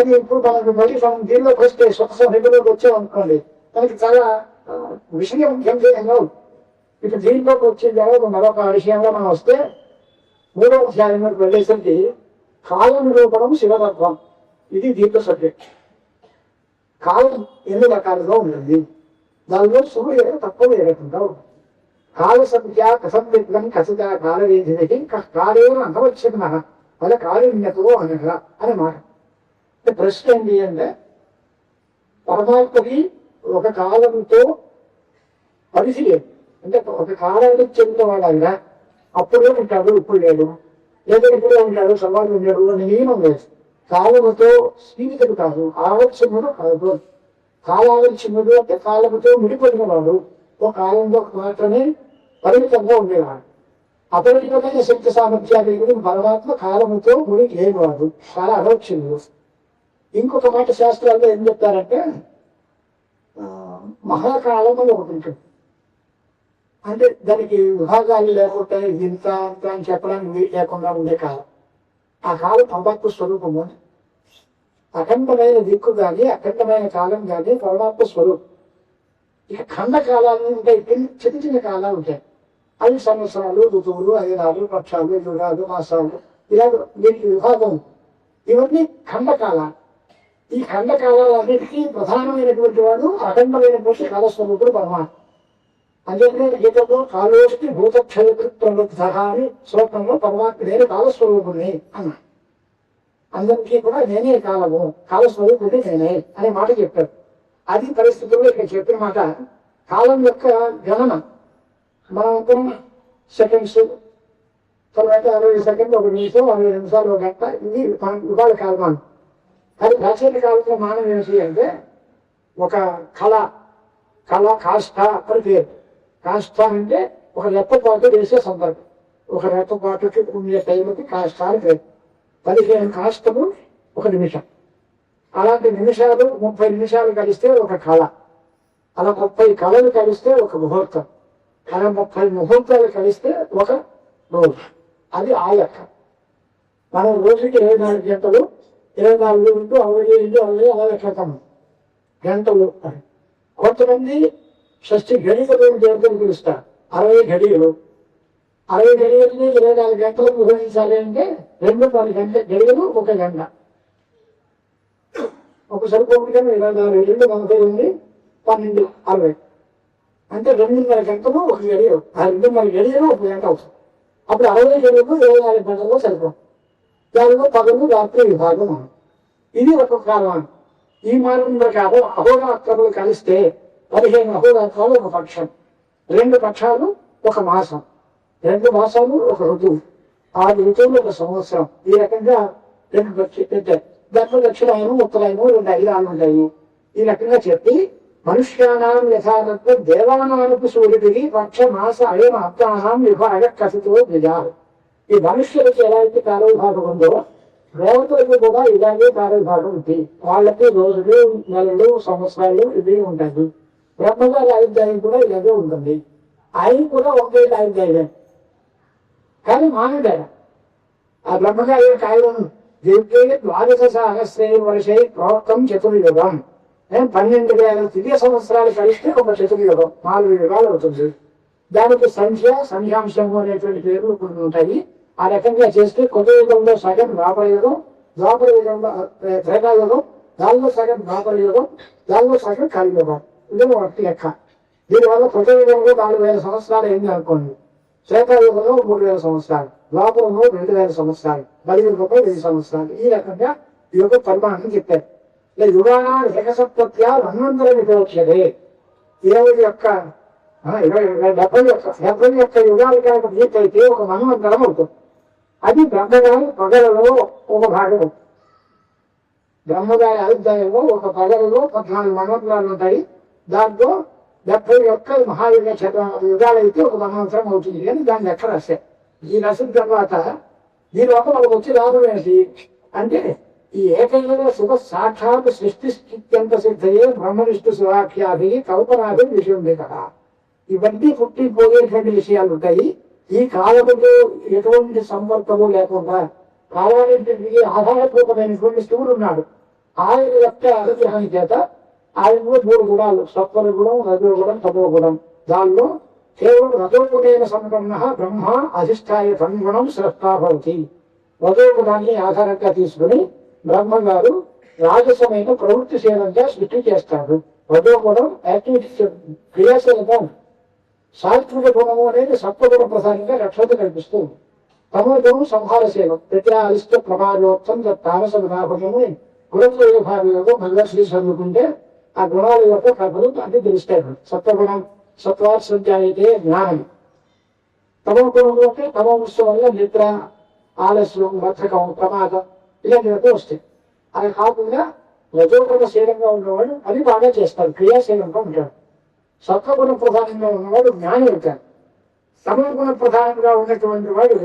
అది ఇప్పుడు మనకు మళ్ళీ మనం దీనిలోకి వస్తే స్వచ్ఛ రెగ్యులోకి వచ్చాం అనుకోండి మనకి చాలా ఆ, విషయం ముఖ్యంగా ఇప్పుడు దీనిలోకి వచ్చే తర్వాత మరొక విషయంలో మనం వస్తే మూడవ అధ్యాయంలోకి వెళ్ళేసరికి కాల నిరూపణం శివతత్వం. ఇది దీంట్లో సబ్జెక్ట్. కాలం ఎన్ని రకాలుగా ఉంటుంది దానిలో సూర్యుడు తక్కువ ఏరకుండా ఉంటుంది కాల సంఖ్య కసంవిగ్నం కసిత కాల వేదికి కాలేన అంతవచ్చిన అలా కాలిన్యతో అనగా అని మాట ప్రశ్న ఏంటి అంటే పరమాత్మకి ఒక కాలంతో పరిధి అంటే ఒక కాలానికి చెందినవాడు ఆయన. అప్పుడే ఉంటాడు ఇప్పుడు లేడు. లేదా ఇప్పుడే ఉంటాడు సవాళ్ళు ఉండడు అని నియమం లేదు. కాలముతో సీమితుడు కాదు ఆలోచనలు కాదు. కాలాలోచనలు అంటే కాలముతో ముడిపడిన వాడు. ఒక కాలంలో మాత్రమే పరిమితంగా ఉండేవాడు. అపరిమితమైన శక్తి సామర్థ్యాలు పరమాత్మ కాలముతో ముడి లేనివాడు చాలా అలోచనలు ఇంకొక మాట శాస్త్రాల్లో ఏం చెప్తారంటే మహాకాలం అని ఒకటి ఉంటుంది. అంటే దానికి విభాగాలు లేకుండా ఇంత అంత అని చెప్పడానికి వీలు లేకుండా ఉండే కాలం. ఆ కాలం పరమాత్మ స్వరూపము అఖండమైన దిక్కు కానీ అఖండమైన కాలం కానీ పరమాత్మ స్వరూపం. ఇక ఖండ కాలాలు ఉంటాయి చిన్న చిన్న చిన్న కాలాలు ఉంటాయి. అవి సంవత్సరాలు ఋతువులు ఐదాలు పక్షాలు యుగాలు మాసాలు ఇలా దీనికి విభాగం. ఇవన్నీ ఖండ కాలాలు. ఈ ఖండకాలాలన్నిటికీ ప్రధానమైనటువంటి వాడు అఖండమైనటువంటి కాలస్వరూపుడు పరమాత్మ అందుకనే గీతలో కాలోష్టి భూతక్షయకృత్వంలో సహా అని శ్లోకంలో పరమాత్మ నేను కాలస్వరూపుణ్ణి అన్న అందరికీ కూడా నేనే కాలము కాలస్వరూపుడి నేనే అనే మాట చెప్పారు అది పరిస్థితుల్లో ఇక్కడ చెప్పిన మాట కాలం యొక్క గణన మనం అనుకున్న. సెకండ్స్ తర్వాత అరవై సెకండ్ ఒక నిమిషం అరవై నిమిషాలు ఒక గంట ఇది మనం ఇవాళ కాలమానం. మరి ప్రాచీన కాలంలో మానవ ఏమిటి అంటే ఒక కళ కళ కాష్ట అని పేరు. కాష్ట అంటే ఒక రెప్పపాటు వేసే సందర్భం. ఒక రెప్పపాటుకి ఉండే టైంకి కాష్ట అని పేరు. పదిహేను కాష్టము ఒక నిమిషం. అలాంటి నిమిషాలు ముప్పై నిమిషాలు కలిస్తే ఒక కళ. అలా ముప్పై కళలు కలిస్తే ఒక ముహూర్తం. అలా ముప్పై ముహూర్తాలు కలిస్తే ఒక రోజు. అది ఆ లెక్క మనం రోజుకి ఏడు నాలుగు గంటలు ఇరవై నాలుగు ఇంటూ అరవై ఇంటూ అరవై అలాగే లెక్కతాము గంటలు కొంతమంది షష్ఠి గడియలు దేవతలు పిలుస్తారు. అరవై గడియలు. అరవై గడియలని ఇరవై నాలుగు గంటలు విభజించాలి అంటే రెండు నాలుగు గంట గడియలు ఒక గంట. ఒక సరిపోకుండా ఇరవై నాలుగు రెండు నలభై ఎనిమిది పన్నెండు అరవై. అంటే రెండున్నర గంటలు ఒక గడియలు. ఆ రెండున్నర గడియలు ఒక గంట అవుతుంది. అప్పుడు అరవై గడియలు ఇరవై నాలుగు గంటల్లో సరిపోతుంది. దానిలో పగలు రాత్రి విభాగం ఇది ఒక కాలం ఈ మార్గం ప్రకారం అహోరాత్రములు కలిస్తే పదిహేను అహోరాత్రాలు ఒక పక్షం. రెండు పక్షాలు ఒక మాసం. రెండు మాసాలు ఒక ఋతువు. ఆ ఋతువులు ఒక సంవత్సరం. ఈ రకంగా రెండు పక్షి పెట్టారు దాంట్లో దక్షిణాయనం ఉత్తరాయనం రెండు ఐదాలు ఉంటాయి. ఈ రకంగా చెప్పి మనుష్యానాం యథాతత్వ దేవానానికి సూర్యుడికి పక్ష మాస అయం అర్థానం విభాగ కసితో నిజాలు ఈ మనుషులకి ఎలా అయితే కాలవిభాగం ఉందో దేవతలకు కూడా ఇలాగే కాలవిభాగం ఉంది వాళ్ళకి రోజులు నెలలు సంవత్సరాలు ఇవి ఉంటాయి. బ్రహ్మగారి ఆయుర్దాయం కూడా ఇలాగే ఉంటుంది. ఆయన కూడా ఒకే ఆయుర్దాయం. కానీ మానవుడే. ఆ బ్రహ్మగారి యొక్క ఆయుధం దీర్ఘే ద్వాదశ సహస్రే వర్షే ప్రోక్తం చతుర్యుగం. నేను పన్నెండు వేల తిరిగి సంవత్సరాలు కలిస్తే ఒక చతుర్యుగం నాలుగు యుగాలు అవుతుంది. దానికి సంఖ్య సంఖ్యాంశము అనేటువంటి పేర్లు కొన్ని ఉంటాయి. ఆ రకంగా చేస్తే కొత్త యుగంలో సగం ద్వాపర యుగం ద్వాపర యుగంలో త్రేతాయుగం దానిలో సగం ద్వాపర యుగం దానిలో సగం కలియుగం ఇది ఒకటి లెక్క. దీనివల్ల కొత్త నాలుగు వేల సంవత్సరాలు అయింది అనుకోండి. శ్వేతయుగంలో మూడు వేల సంవత్సరాలు ద్వాపరంలో రెండు వేల సంవత్సరాలు కలియుగంలో వెయ్యి సంవత్సరాలు. ఈ రకంగా యుగ పరిమాణం చెప్పారు. ఇలా యుగానా ఏకసప్తత్య మన్వంతర విపక్షదే ఇరవై యొక్క ఇరవై డెబ్బై యొక్క డెబ్బై యొక్క యుగాలు కనుక అయితే ఒక మన్వంతరం అవుతుంది. అది బ్రహ్మగారి పగలలో ఒక భాగం బ్రహ్మగారి ఆయుర్దాయంలో ఒక పగలలో పద్నాలుగు మన్వంతరాలు ఉంటాయి. దాంట్లో డెబ్బై యొక్క మహాయుగ శత యుగాలైతే ఒక మహాంతరం అవుతుంది. అని దాన్ని లెక్క రాశారు ఈ రసం తర్వాత దీని లోపల మనకు వచ్చే లాభం ఏంటి? అంటే ఈ ఏకైక శుభ సాక్షాత్ సృష్టి స్థిత్యంత సిద్ధయే బ్రహ్మనిష్ఠు శివాఖ్యాది కల్పనాభి విషయం కదా ఇవన్నీ పుట్టిపోయేటువంటి విషయాలు ఉంటాయి. ఈ కాలముతో ఎటువంటి సంవర్తము లేకుండా కాలానికి ఆధారపూర్వమైనటువంటి శివుడు ఉన్నాడు. ఆయన యొక్క అనుగ్రహం చేత ఆయనలో మూడు గుణాలు సత్వర గుణం రజోగుణం తమో గుణం. దానిలో కేవలం రజోగుణైన సంపన్న బ్రహ్మ అధిష్టాయ తన్గుణం శ్రద్ధా రజోగుణాన్ని ఆధారంగా తీసుకుని బ్రహ్మ గారు రాజసమైన ప్రవృత్తిశీలంగా సృష్టి చేస్తాడు. రజోగుణం యాక్టివిటీ క్రియాశీలంగా ఉంటుంది సాత్విక గుణము అనేది సత్వగుణ ప్రధానంగా రక్షణ కల్పిస్తుంది తమో గుణం సంహారశీలం ప్రత్యాలిష్ట ప్రమాదోత్తం తామస విభాగము గుణత్వ విభాగంలో భగవద్శ్రీ చదువుకుంటే ఆ గుణాల యొక్క ప్రభలు అన్ని తెలుస్తాయి. సత్వగుణం సత్వాత్సంఖ్యాయితే జ్ఞానం తమో గుణంలో అంటే తమో వృత్తి వల్ల నిద్ర ఆలస్యం వర్ధకం ప్రమాదం ఇలాంటివన్నీ వస్తాయి. అది కాకుండా రజోగుణ శీలంగా ఉన్నవాడు అది బాగా చేస్తారు క్రియాశీలంగా ఉంటాడు. సత్వగుణ ప్రధానంగా ఉన్నవాడు జ్ఞాని అవుతాడు సమగుణ ప్రధానంగా ఉన్నటువంటి వాడు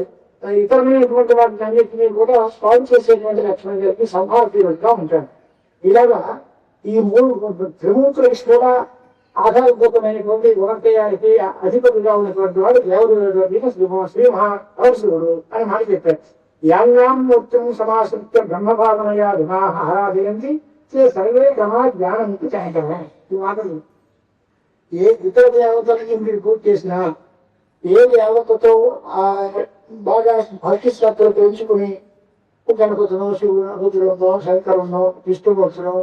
ఇతరమైనటువంటి వాటిని అన్నింటినీ కూడా సాల్వ్ చేసేటువంటి లక్షణం కలిగి సంభావ్యుడుగా ఉంటాడు. ఇలాగా ఈ మూడు త్రిమూర్తులకి కూడా ఆధారభూతమైనటువంటి గుణతయానికి అధిపతిగా ఉన్నటువంటి వాడు దేవుడు శ్రీ శ్రీ మహాశివుడు అని మాట చెప్పారు. యాంగాం మూర్తిం సమాశ్రిత్య బ్రహ్మభావనయా గుణాః ఆరాధయంతి సర్వే గమా జ్ఞానం చేయటమే ఈ మాటలు ఏ ఇతర దేవతలకి మీరు పూజ చేసినా ఏ దేవతతో ఆ బాగా భక్తి శ్రద్ధలు పెంచుకుని గణపతినో శివుడు రుద్రుడునో విష్ణుమూర్తులు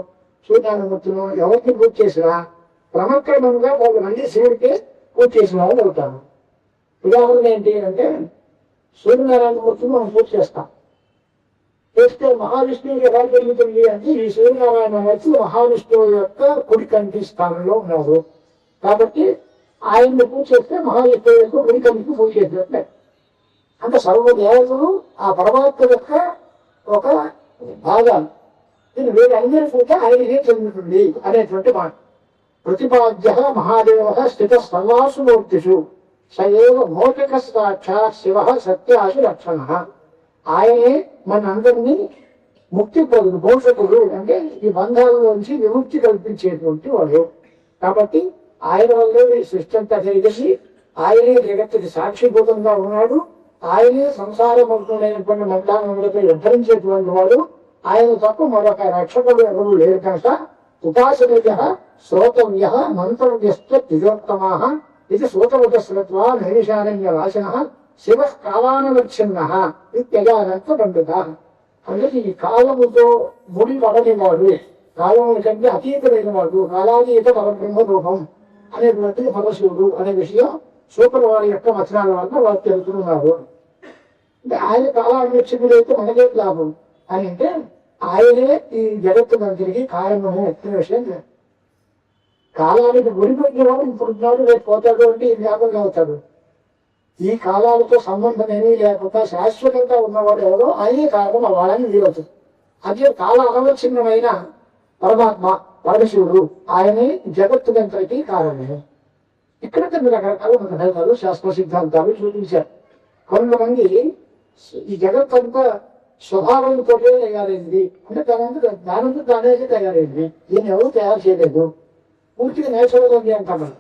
విష్ణుమూర్తునో ఎవరికి పూజ చేసినా క్రమక్రమంగా వాళ్ళ మంది శివుడికి పూజ చేసిన వాళ్ళు అవుతారు. ఉదాహరణ ఏంటి అంటే సూర్యనారాయణమూర్తిని మనం పూజ చేస్తాం. చేస్తే మహావిష్ణువుకి ఎలా జరుగుతుంది అంటే ఈ సూర్యనారాయణ మూర్తి మహావిష్ణువు యొక్క కుడి కంటి స్థానంలో ఉన్నారు కాబట్టి ఆయన్ని పూజ చేస్తే మహావిష్ణువు యొక్క పూజ చేసినట్లే అంటే సర్వదేవతలు ఆ పరమాత్మ యొక్క ఒక భాగాలు. దీన్ని వీరందరికీ ఆయనకే చెందుతుంది అనేటువంటి మాట. ప్రతిపాద్య మహాదేవ స్థిత సర్వాసు మూర్తిషు సయేవ మోచక సాక్షాత్ శివ సత్యాసు లక్షణ ఆయనే మనందరినీ ముక్తి పొందు మోషకుడు అంటే ఈ బంధాల నుంచి విముక్తి కల్పించేటువంటి వాడు. కాబట్టి ఆయన వల్లే ఈ సృష్టి అంతా జరిగింది ఆయనే జగత్తుకి సాక్షిభూతంగా ఉన్నాడు. ఆయనే సంసారముఖుడైనటువంటి మందానందరిపై ఉద్ధరించేటువంటి వాడు. ఆయన తప్ప మరొక రక్షకుడు ఎవరు లేరు కనుక ఉపాసనయ శ్రోతవ్య మంత్రవ్యస్త తిజోత్తమా ఇది సూతముఖస్మృత్వా నైషారణ్య వాసిన శివ కాలానవచ్ఛిన్న ఇత్యజానంత పండిత అందుకే ఈ కాలముతో ముడి పడనివాడు కాలము కంటే అతీతమైన వాడు కాలాతీత పరబ్రహ్మ రూపం అనేటువంటి పరశివుడు అనే విషయం సూపర్ వారి యొక్క వచనాల వల్ల వారు తెలుపుతున్నారు అంటే ఆయన కాలాన్వేక్షకుడైతే మనకే లాభం. అని అంటే ఆయనే ఈ జగత్తునందరికీ కారణము అనే విషయం. కాలానికి గురిపెట్టినవాడు ఇప్పుడు ఉన్నాడు రేపు పోతాడు అంటే జ్ఞాపకం అవుతాడు ఈ కాలాలతో సంబంధం ఏమీ లేకుండా శాశ్వతంగా ఉన్నవాడు ఎవరో ఆయనే కారణం వాళ్ళని వీలవుతుంది అదే కాల అనవచ్ఛిన్నమైన పరమాత్మ. పరమశివుడు ఆయనే జగత్తునంతటికీ కారణమే. ఇక్కడ కొన్ని రకరకాల గ్రంథాలు శాస్త్ర సిద్ధాంతాలు చూపించారు. కొంతమంది ఈ జగత్ అంతా స్వభావంతో తయారైంది. అంటే తనంత దానంతా తానేసి తయారైంది. దీన్ని ఎవరు తయారు చేయలేదు. పూర్తిగా నేచర్ ఉంది అంటాం మనం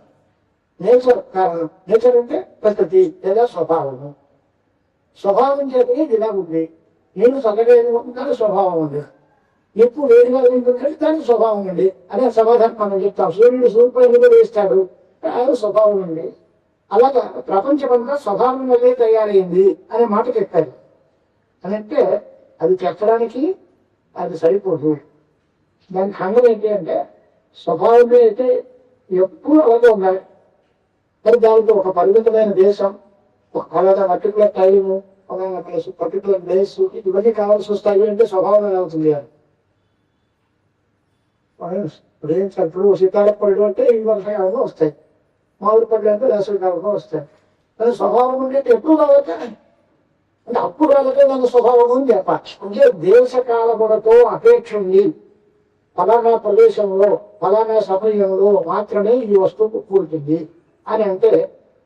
నేచర్ కారణం. నేచర్ అంటే ప్రకృతి లేదా స్వభావము. స్వభావం చేతనే ఇది ఇలా ఉంది. నేను చదవలేదు కానీ స్వభావం ఉంది. ఎప్పుడు వేడిగా ఉంటుందంటే దాని స్వభావం అండి అనే సమాధానం మనం చెప్తాం. సూర్యుడు సూర్యుడు వేస్తాడు. అది స్వభావం అండి అలాగా ప్రపంచమంతా స్వభావం వల్లే తయారైంది అనే మాట చెప్పారు. అని అంటే అది చెప్పడానికి అది సరిపోదు. దానికి ఖండం ఏంటి అంటే స్వభావమే అయితే ఎప్పుడు అలాగే ఉండాలి. మరి దానికి ఒక పరిమితమైన దేశం ఒక పర్టికులర్ టైము ఒక పర్టికులర్ ప్లేస్ ఇవన్నీ కావాల్సి వస్తాయి అంటే స్వభావం అవుతుంది అని ఇప్పుడు ఏం సార్ ఇప్పుడు అంటే ఈ వస్తాయి. మామిడి పళ్ళు అంటే వేసవికాలంలో వస్తాయి. కానీ స్వభావం ఉండేది ఎప్పుడు కావచ్చు అంటే అప్పుడు వాళ్ళకే దాని స్వభావం ఉంది. చెప్పచ్చు అంటే దేశకాలములతో అపేక్ష ఉంది. ఫలానా ప్రదేశంలో ఫలానా సమయంలో మాత్రమే ఈ వస్తువు కూడుతుంది అని అంటే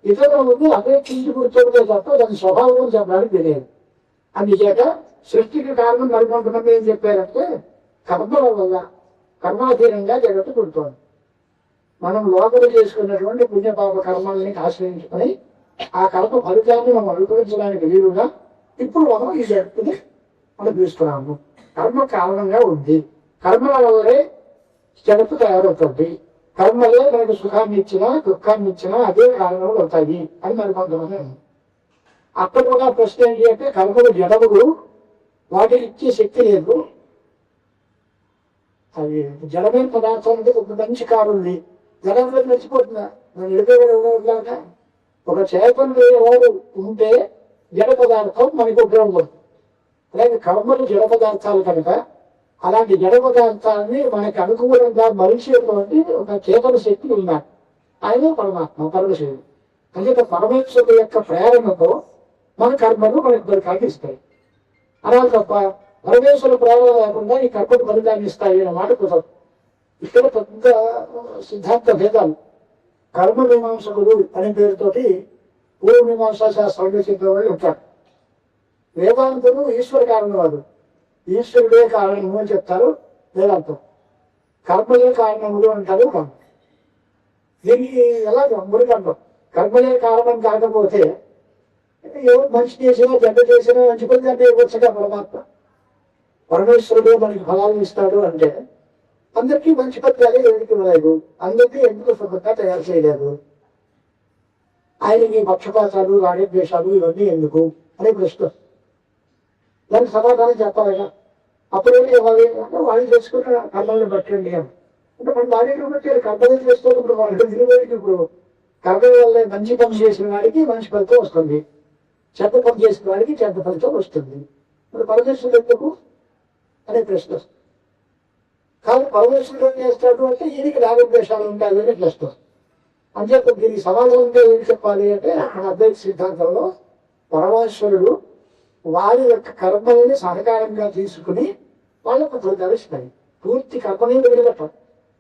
ఇతరుల ముందు అపేక్షించి కూర్చోబడే తప్ప దాని స్వభావం చెప్పడానికి తెలియదు. అందుచేత సృష్టికి కారణం మరికొంతమంది ఏం చెప్పారంటే కర్మల వల్ల కర్మాధీనంగా జగత్తు పుడుతోంది మనం లోపల చేసుకున్నటువంటి పుణ్యపాప కర్మల్ని ఆశ్రయించుకొని ఆ కర్మ ఫలితాన్ని మనం అనుభవించడానికి వీలుగా ఇప్పుడు మనం ఈ జగత్తుని అనుభవిస్తున్నాము. కర్మ కారణంగా ఉంది. కర్మల వల్లే జగత్తు తయారవుతుంది. కర్మలే మనకు సుఖాన్ని ఇచ్చినా దుఃఖాన్ని ఇచ్చినా అదే కారణంలో అవుతాయి అని మరి కొంతమంది అక్కడ కూడా ప్రశ్న ఏంటి అంటే కర్మలు జడవుడు వాటికి ఇచ్చే శక్తి లేదు. అది జడమైన పదార్థం అంటే ఒక మంచి కారు ఉంది జడంలో మర్చిపోతుందా నేను వెళ్ళిపోయిన ఒక చేపలు ఎవరు ఉంటే జడ పదార్థం మనకు ఉపయోగం అలాగే కర్మలు జడ పదార్థాలు కనుక అలాంటి జడ పదార్థాన్ని మనకి అనుకూలంగా మలిచేటువంటి ఒక చేతన శక్తి ఉన్నారు ఆయన పరమాత్మ పరమశివుడు. అందుకే పరమేశ్వరుడు యొక్క ప్రేరణతో మన కర్మలు మనకు కలిగిస్తాయి. అలా తప్ప పరమేశ్వర ప్రేమ లేకుండా ఈ కర్మలు ఫలితాన్ని ఇస్తాయి అనే మాట కుదరదు ఇక్కడ పెద్ద సిద్ధాంత భేదాలు. కర్మ మీమాంసకుడు అనే పేరుతోటి పూర్వమీమాంసా శాస్త్రంలో చెప్పేవాళ్ళు ఉంటారు వేదాంతులు ఈశ్వర కారణవాడు ఈశ్వరుడే కారణము అని చెప్తారు వేదాంతం. కర్మలే కారణములు అంటారు కర్మ దీనికి ఎలా మురికండం కర్మలే కారణం కాకపోతే ఎవరు మంచి చేసినా చెడ్డ చేసినా మంచి పని అంటే ఇవ్వచ్చుగా పరమాత్మ. పరమేశ్వరుడు మనకి ఫలాన్ని ఇస్తాడు అంటే అందరికీ మంచి పత్రాలే ఎందుకు ఇవ్వలేదు అందరికీ ఎందుకు సుఖంగా తయారు చేయలేదు? ఆయనకి పక్షపాతాలు రాగద్వేషాలు ఇవన్నీ ఎందుకు? అనే ప్రశ్న. దానికి సమాధానం చెప్పాలిగా అప్పుడు ఏం ఇవ్వాలి అంటే వాళ్ళు చేసుకున్న కర్మల్ని బట్టండి అని. అంటే మన భార్యను బట్టి కర్మలు చేస్తున్నప్పుడు వాళ్ళు ఇప్పుడు కర్మ వల్ల మంచి పని చేసిన వాడికి మంచి ఫలితం వస్తుంది. చెత్త పని చేసిన వాడికి చెత్త ఫలితం వస్తుంది. మరి పరమేశ్వరుడు ఎందుకు అనే ప్రశ్న వస్తుంది. కానీ పరమేశ్వరుడు ఏం చేస్తాడు అంటే ఈయనకి రాగద్వేషాలు ఉంటాయి అని ప్రశ్న అంటే దీనికి సమాధానం ఏం చెప్పాలి అంటే మన అద్వైత సిద్ధాంతంలో పరమేశ్వరుడు వారి యొక్క కర్మల్ని సహకారంగా తీసుకుని వాళ్ళకు ఫలితాలు ఇస్తాయి పూర్తి కర్మని వదిలిపెట్టారు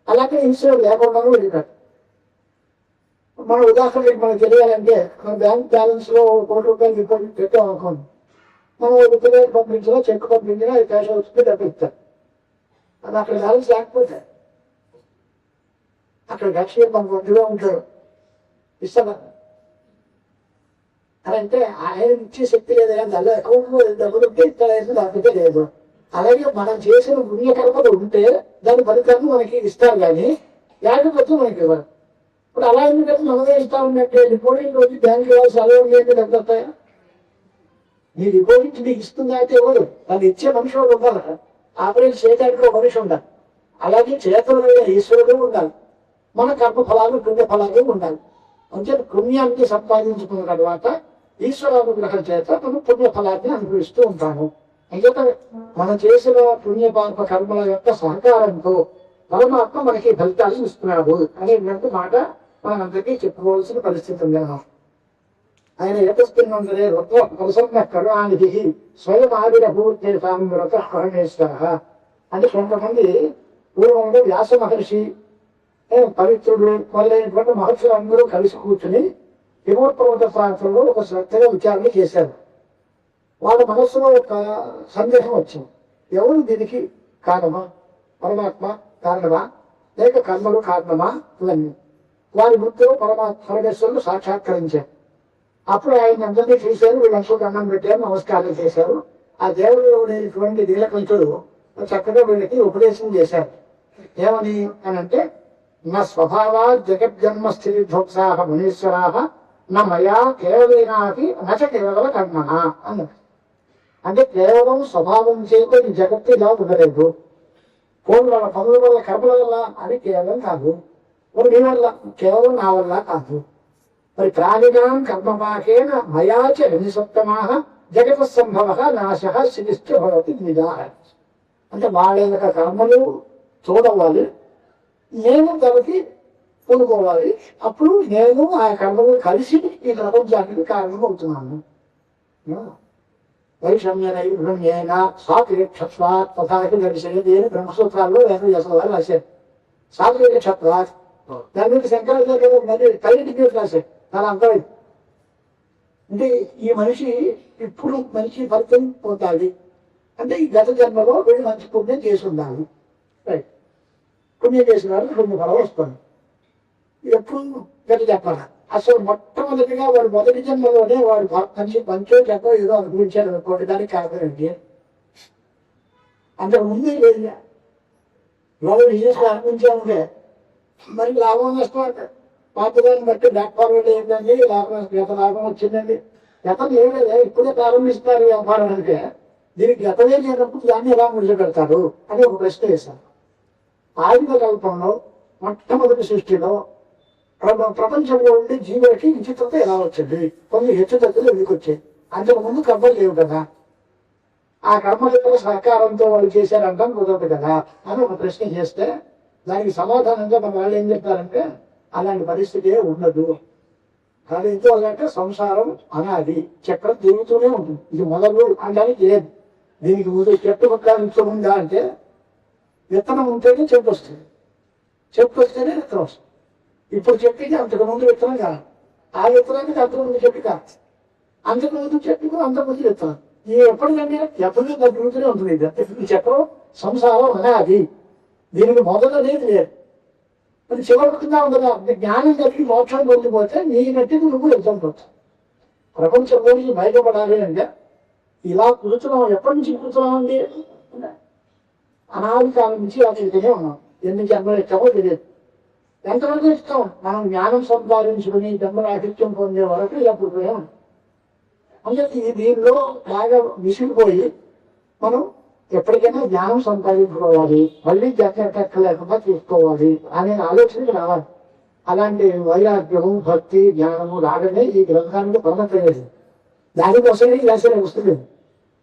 అలాగే ఇన్సూరెన్స్ లేకుండా వదిలిపెట్టారు మన ఉదాహరణకి మనకు తెలియాలంటే మన బ్యాంక్ బ్యాలెన్స్లో కోటి రూపాయలు డిపాజిట్ పెట్టాం అనుకోండి మనం ఒక పంపించినా చెక్ పంపించినా అది క్యాష్ అవుతుంది డబ్బు అది అక్కడ బ్యాలెన్స్ లేకపోతే అక్కడ లక్ష్మి మనకు ఒంటిగా ఉంటారు. ఇస్తారా అని అంటే ఆయన ఇచ్చే శక్తి లేదు కానీ దానిలో అకౌంట్లో డబ్బులు ఉంటే ఇస్తాడు లేకపోతే లేదు. అలాగే మనం చేసిన పుణ్యకర్మలు ఉంటే దాని ఫలితాన్ని మనకి ఇస్తారు కానీ లేకపోతే మనకి ఇవ్వరు. ఇప్పుడు అలా ఎందుకంటే మనమే ఇస్తా ఉన్నట్టే పోటీ రోజు బ్యాంక్ ఇవ్వాల్సి అలా ఉండేది డబ్బులు వస్తాయా? నీ డిపాజిట్ నీకు ఇస్తుందా అయితే ఎవరు? దాన్ని ఇచ్చే మనిషి వాడు ఉండాలి? ఆపరేట్ చేయడానికి ఒక మనిషి ఉండాలి. అలాగే చేతలు ఈశ్వరుడు ఉండాలి. మన కర్మ ఫలాలు పుణ్య ఫలాలు ఉండాలి. అంటే పుణ్యాన్ని సంపాదించుకున్న తర్వాత ఈశ్వరానుగ్రహం చేత మనం పుణ్య ఫలాన్ని అనుభవిస్తూ ఉంటాము. అందుకే మనం చేసిన పుణ్యపాప కర్మల యొక్క సహకారంతో పరమాత్మ మనకి ఫలితాలు ఇస్తున్నాడు అనేటువంటి మాట మనందరికీ చెప్పుకోవాల్సిన పరిస్థితి ఉంది. ఆయన యతస్మిన్నందరే రత్వ ప్రసన్న కరుణానిధి స్వయం ఆవిరభూతేషాం వ్రత పరమేశ్వర. అని కొంతమంది పూర్వంలో వ్యాస మహర్షి పవిత్రుడు మొదలైనటువంటి మహర్షులు అందరూ కలిసి కూర్చుని హిమోత్పర్వత ప్రాంతంలో ఒక శ్రద్ధగా విచారణ చేశారు. వాళ్ళ మనస్సులో ఒక సందేహం వచ్చింది. ఎవరు దీనికి కారణమా? పరమాత్మ కారణమా? లేక కర్మలు కారణమా? ఇవన్నీ. వారి బుద్ధిలో పరమాత్మ పరమేశ్వరులు సాక్షాత్కరించారు. అప్పుడు ఆయన అందరినీ చూశారు వీళ్ళందరూ అన్నం పెట్టారు నమస్కారం చేశారు. ఆ దేవుడు ఉండేటువంటి నీలకంఠుడు చక్కగా వీళ్ళకి ఉపదేశం చేశారు. ఏమని అని అంటే నా స్వభావా జగజ్జన్మ స్థితి ధ్వంసాహ మునీశ్వరాహ నా మయా కేవలేనాపి నచ కేవల కర్మ అన్నారు. అంటే కేవలం స్వభావం చేత ఈ జగత్తు ఇలా ఉండలేదు. ఫోన్ వల్ల పనుల వల్ల కర్మల వల్ల అని కేవలం కాదు. మరి నీ వల్ల కేవలం నా వల్ల కాదు. మరి ప్రాణినాం కర్మపాకేన మయాచ నిసప్తమాహ జగత సంభవ నాశ శ్రీష్ట భవతి నిదాహ అంటే వాళ్ళ యొక్క కర్మలు చూడవాలి. నేను దానికి పూనుకోవాలి అప్పుడు నేను ఆ కర్మలు కలిసి ఈ ప్రపంచానికి కారణం అవుతున్నాను వైషమ్యనై బ్రహ్మేన సాత్విక్షత్వాత్ తథాకి దర్శనది అని బ్రహ్మసూత్రాల్లో వేద చేసేవారు రాశారు. సాత్విక్షత్వాత్ దాని మీద శంకరాచార్య మరి కలిగి రాశారు. చాలా అర్థమైంది అంటే ఈ మనిషి ఇప్పుడు మనిషి ఫలితం పొందాలి. అంటే ఈ గత జన్మలో వీళ్ళు మంచి పుణ్యం చేసి ఉండాలి రైట్ పుణ్యం చేసిన వాళ్ళు పుణ్య ఫలం వస్తుంది. ఎప్పుడు గత చెప్పాలి అసలు మొట్టమొదటిగా వాడు మొదటి జన్మలోనే వాడు మంచి మంచో చెప్పో ఏదో అనుభవించాడు అనుకోండి దానికి కాదండి అంతకు ముందే లేదు. ఇవాళ బిజినెస్ ఆరంభించామంటే మరి లాభం నష్టం అంటే పాతదాన్ని బట్టి బ్యాక్ ఫార్వర్డ్ ఏంటండి లాభం గత లాభం వచ్చిందండి. గతం ఏం లేదా ఇప్పుడే ప్రారంభిస్తారు వ్యాపారం అంటే. దీనికి గతమే లేనప్పుడు దాన్ని ఎలా ముడిచిపెడతారు అని ఒక ప్రశ్న వేశాను ఆయుధ కల్పంలో మొట్టమొదటి సృష్టిలో ప్రపంచంలో ఉండే జీవులకి విచిత్రత ఎలా వచ్చింది? కొన్ని హెచ్చుతగ్గులు ఎందుకు వచ్చాయి? అంతకు ముందు కర్మలు లేవు కదా. ఆ కర్మల సహకారంతో వాళ్ళు చేశారంటాం కుదరదు కదా అని ఒక ప్రశ్న చేస్తే దానికి సమాధానంగా మన వాళ్ళు ఏం చెప్తారంటే అలాంటి పరిస్థితి ఉండదు. కానీ ఎందువల్లంటే సంసారం అనాది. చక్రం తిరుగుతూనే ఉంటుంది. ఇది మొదలు అనడానికి లేదు. దీనికి ముందు చెట్టు పక్కన ఉందా అంటే విత్తనం ఉంటేనే చెప్పు వస్తుంది. చెప్పు వస్తేనే విత్తనం వస్తుంది. ఇప్పుడు చెప్పింది అంతకు ముందు విత్తనం కాదు. ఆ విత్తనానికి అంతకు ముందు చెట్టు కాదు. అంతకు ముందు చెట్టుకు అంతకు ముందు విత్తనం. ఈ ఎప్పటికంటే ఎప్పటికీ తగ్గుతూనే ఉంటుంది. ఇది ఈ చక్రం సంసారం అనాది. దీనికి మొదలు అనేది లేదు. మరి చివరిగా ఉండదు? జ్ఞానం కలిగి మోక్షం పొందిపోతే నీ గట్టి నువ్వు యుద్ధం ప్రపంచం గురించి నుంచి బయటపడాలి అంటే ఇలా కూర్చున్నాం ఎప్పటి నుంచి కూర్చున్నాం అండి? అనాది కాలం నుంచి అలా ఉన్నాం. ఎన్ని జన్మలు ఇచ్చామో తెలియదు. ఎంతవరకు ఇస్తాం? మనం జ్ఞానం సంపాదించుకుని జన్మరాహిత్యం పొందే వరకు ఇలా కూర్చున్నాం ఉన్నాం. అంటే దీనిలో బాగా విసిగిపోయి మనం ఎప్పటికైనా జ్ఞానం సంపాదించుకోవాలి మళ్ళీ జన్మ లేకుండా తీసుకోవాలి అనే ఆలోచనకి రావాలి. అలాంటి వైరాగ్యము భక్తి జ్ఞానము రాగానే ఈ గ్రంథానికి పరమతలేదు దానికోసమే ఈ రాసిన వస్తుంది.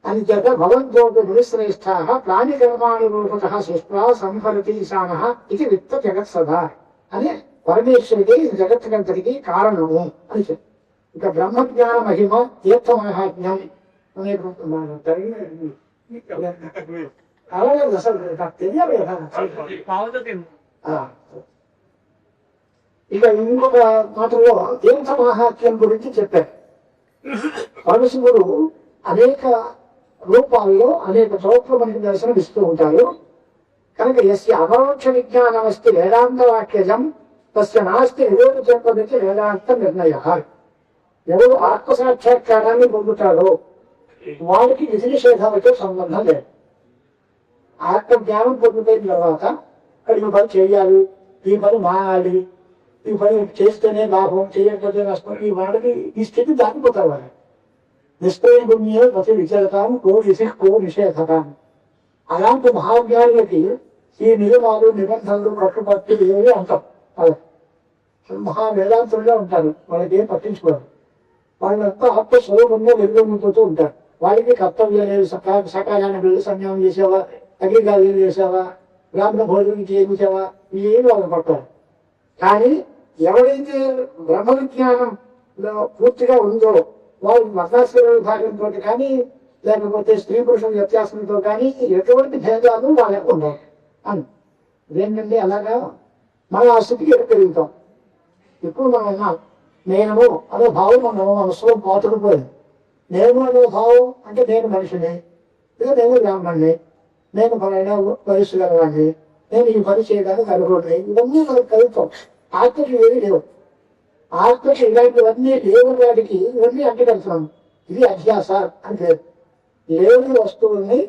అని చేత భగవంతోపి మునిశ్రేష్ఠా ప్రాణికర్మాణి రూపత సృష్ట్వా సంహరతి ఈశాన ఇది విత్త జగత్ సదా అని జగత్ జగత్తుకంతటికి కారణము అని చెప్పి. ఇక బ్రహ్మ జ్ఞాన మహిమ తీర్థ మహాజ్ఞం అనేటువంటి మన ఇక ఇంకొక మాటలో తీర్థ మహాత్మ్యం గురించి చెప్పారు పరమశివుడు అనేక రూపాల్లో అనేక చోట్ల మనకి దర్శనం ఇస్తూ ఉంటారు కనుక ఎస్య అపరోక్ష విజ్ఞానమస్తి వేదాంత వాక్యజం తస్య నాస్తి విరోధ చెప్పదకి వేదాంత నిర్ణయ ఎవరు ఆత్మ పొందుతాడో వాడికి విధి నిషేధాలతో సంబంధం లేదు. ఆత్మజ్ఞానం పొందిపోయిన తర్వాత ఇక్కడ ఈ పని చేయాలి ఈ పని మానాలి ఈ పని చేస్తేనే లాభం చేయకపోతే నష్టం ఈ వాడికి ఈ స్థితి దాటిపోతారు వాడు నిష్ప్రయోగమ్య ప్రతి విచరతాం కో విసి కో నిషేధతాం అలాంటి మహాజ్ఞానులకి ఈ నియమాలు నిబంధనలు కట్టుబట్టి ఏవి అంటాం. అలా. మహా వేదాంతులుగా ఉంటారు. వాళ్ళకి ఏం పట్టించుకోరు. వాళ్ళంతా ఆత్మస్వరూపంగా వెలుగొందుతూ ఉంటారు. వాళ్ళకి కర్తవ్యం లేదు సకా సకాలాన్ని వెళ్ళి సంయమం చేసావా అగ్నిగాలు చేసావా బ్రాహ్మణ భోజనం చేయించావా ఏమి వాళ్ళు పట్టారు కానీ ఎవరైతే బ్రహ్మ విజ్ఞానం పూర్తిగా ఉందో వాళ్ళు మతాశ్వర విభాగంతో కానీ లేకపోతే స్త్రీ పురుషుల వ్యత్యాసంతో కానీ ఎటువంటి భేదాలు వాళ్ళకు ఉండవు. అని ఏంటంటే అలాగా? మన ఆ స్థితికి ఎక్కడ పెరుగుతాం ఇప్పుడు మనం నేనము నేను అనే భావం మన మనసులో పోతుంది నేను అనే భావం అంటే నేను మనిషిని ఇక నేను బ్రాహ్మణ్ణి నేను పలానా వయసు గలవాడిని నేను ఈ పని చేయడానికి అనుకోండి ఇవన్నీ మనకు కలుగుతాం ఆత్మకి ఏమీ లేవు. ఆత్మకి ఇలాంటివన్నీ లేవు వాటికి ఇవన్నీ అంటగలుగుతున్నాం. ఇది అధ్యాస అంటే లేని వస్తువుల్ని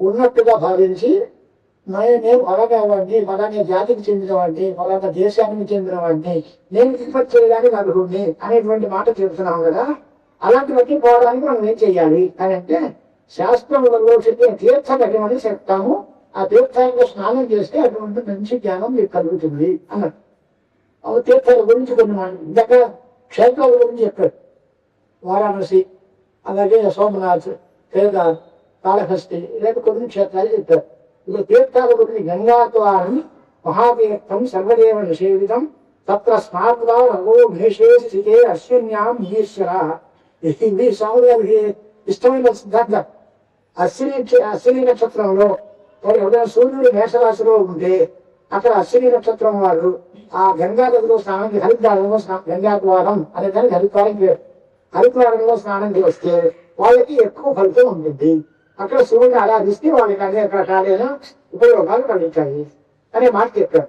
ఉన్నట్టుగా భావించి నేను ఫలానా వాడిని ఫలానా జాతికి చెందినవాడిని ఫలానా దేశానికి చెందినవాడిని నేను తిరుపతి చేయడానికి అర్హుడిని అనేటువంటి మాట చెబుతున్నాం కదా. అలాంటివన్నీ పోవడానికి మనం ఏం చేయాలి అని అంటే శాస్త్రములలో చెప్పిన తీర్థ ఘటమని చెప్తాము. ఆ తీర్థాల్లో స్నానం చేస్తే అటువంటి మంచి జ్ఞానం మీకు కలుగుతుంది అన్నట్టు ఆ తీర్థాల గురించి కొన్ని ఇందాక క్షేత్రాల గురించి చెప్పాడు. వారాణసి అలాగే సోమనాథ్ కేదార్ కాళహస్తి ఇలాంటి కొన్ని క్షేత్రాలు చెప్పారు. ఇక తీర్థాల గురించి గంగాద్వారం మహాతీర్థం సర్వదేవ నిషేవితం తత్ర స్నాత్వా రఘోభిషే స్థితే అశ్విన్యాం ఈశ్వర. ఇది స్వామి గారికి ఇష్టమైన సిద్ధాంతం అశ్విని అశ్విని నక్షత్రంలో ఎవరైనా సూర్యుడు మేషరాశిలో ఉంటే అక్కడ అశ్విని నక్షత్రం వారు ఆ గంగా నదిలో స్నానం హరిద్వారంలో గంగాద్వారం అనే దానికి హరిద్వారం పేరు. హరిద్వారంలో స్నానం చేస్తే వాళ్ళకి ఎక్కువ ఫలితం ఉంటుంది అక్కడ సూర్యుని ఆరాధిస్తే వాళ్ళకి అనేక రకాలైన ఉపయోగాలు కలిగించాయి అనే మాట చెప్పారు.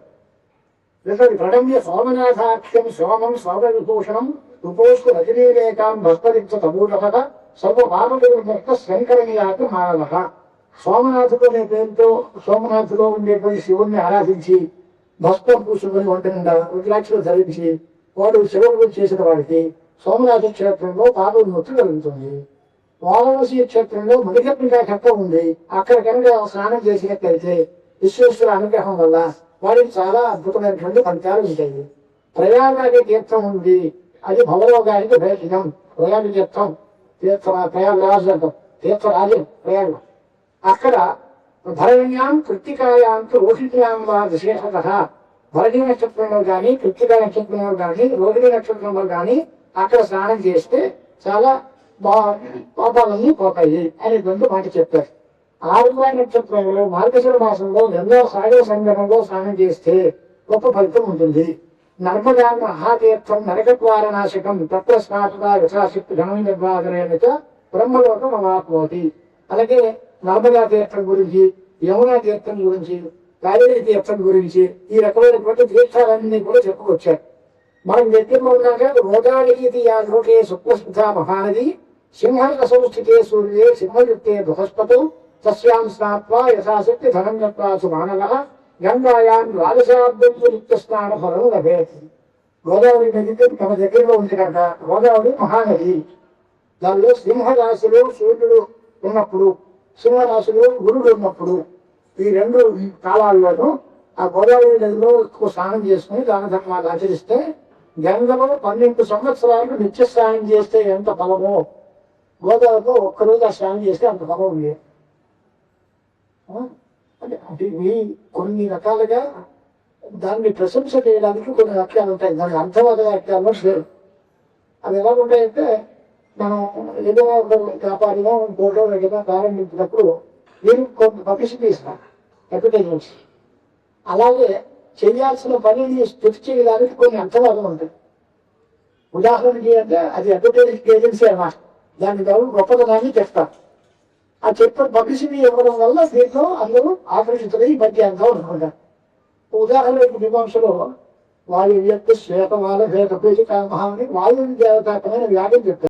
ప్రణమ్య సోమనాథాఖ్యం సోమం సోమ విభూషణం ఉపోస్తు రజనీరేఖాం భస్మరించ తమూలత సర్వ పాపములు మొత్త శంకరణీయాకు మానవ సోమనాథుడు అనే పేరుతో సోమనాథులో ఉండేటువంటి శివుణ్ణి ఆరాధించి భస్మం పూసుకొని వంట నిండా రుద్రాక్షలు ధరించి వాడు శివుడు చేసిన వాడికి సోమనాథ క్షేత్రంలో పాదోన్ముక్తి కలుగుతుంది. వారణాసి క్షేత్రంలో మణికర్ణికా ఘట్టం ఉంది. అక్కడ కనుక స్నానం చేసినట్లయితే విశ్వేశ్వర అనుగ్రహం వల్ల వాడికి చాలా అద్భుతమైనటువంటి ఫలితాలు ఉంటాయి. ప్రయాగరాజ తీర్థం ఉంది. అది భవరోగానికి ప్రయత్నం ప్రయాగ తీర్థం తీర్థ ప్రయాగరాజు అంటాం తీర్థరాజు ప్రయాణం. అక్కడ భరణ్యాం కృత్తికాయాం రోహిణ్యాం వా విశేషత. భరణి నక్షత్రంలో కానీ కృత్తికా నక్షత్రంలో కానీ రోహిణి నక్షత్రంలో కానీ అక్కడ స్నానం చేస్తే చాలా బా పాపాలన్నీ పోతాయి రెండు మాట చెప్పారు. ఆరుగా నక్షత్రంలో మార్గశిర మాసంలో ఎన్నో సాగర సంగమంలో స్నానం చేస్తే గొప్ప ఫలితం ఉంటుంది. నర్మదా మహాతీర్థం నరకద్వార నాశకం తత్ర స్నాతుగా యథాశక్తి ధనం నిర్వాహరేణ బ్రహ్మలోకం అవాపోతి అలాగే నర్మదా తీర్థం గురించి యమునా తీర్థం గురించి కావేరీ తీర్థం గురించి ఈ రకమైనటువంటి తీర్థాలన్నీ కూడా చెప్పుకొచ్చారు. మనం దగ్గరలో ఉన్నాక రోగానికి యా లోకే శుక్లస్మిత మహానది సింహక సంస్థితే సూర్యే సింహయుక్తే బృహస్పతౌ తస్యాం స్నాత్వా యథాశక్తి ధనం గత్వా సుమానవ గంగాయాం ద్వాదశాబ్దం స్నాన ఫలం లభేత్. గోదావరి నదికి తమ దగ్గరలో ఉంది కనుక గోదావరి మహానది. దానిలో సింహరాశిలో సూర్యుడు ఉన్నప్పుడు సింహరాశిలో గురుడు ఉన్నప్పుడు ఈ రెండు కాలాల్లోనూ ఆ గోదావరి నదిలో ఎక్కువ స్నానం చేసుకుని దాన ధర్మాలు ఆచరిస్తే గంగలో పన్నెండు సంవత్సరాలు నిత్య స్నానం చేస్తే ఎంత బలమో గోదావరిలో ఒక్కరోజు ఆ స్నానం చేస్తే అంత బలం ఉంది అంటే మీ కొన్ని రకాలుగా దాన్ని ప్రశంస చేయడానికి కొన్ని వాక్యాలు ఉంటాయి. దానికి అర్థవాద వాక్యాలు వేరు. అవి ఎలా ఉంటాయంటే మనం ఏదో ఒక వ్యాపారిగా ఫోటో ఏదైనా ప్రారంభించినప్పుడు మీరు కొంత పబ్లిసిటీ ఇస్తాం అడ్వర్టైజ్మెంట్స్. అలాగే చేయాల్సిన పనిని స్థుతి చేయడానికి కొన్ని అర్థవాదం ఉంటాయి. ఉదాహరణకి అంటే అది అడ్వర్టైజ్ ఏజెన్సీ అన్నమాట. దాని ద్వారా గొప్పతనాన్ని చెప్తారు ఆ చెప్పిన పబ్లిసిటీ ఇవ్వడం వల్ల దీంట్లో అందరూ ఆకర్షితులై ఈ మధ్య అంతా అనుకుంటారు ఉదాహరణకు మీమాంసలో వాయు యొక్క శ్వేతమాల భేద పూజిక మహాని వాయువు దేవతాకమైన వ్యాధి చెప్తారు.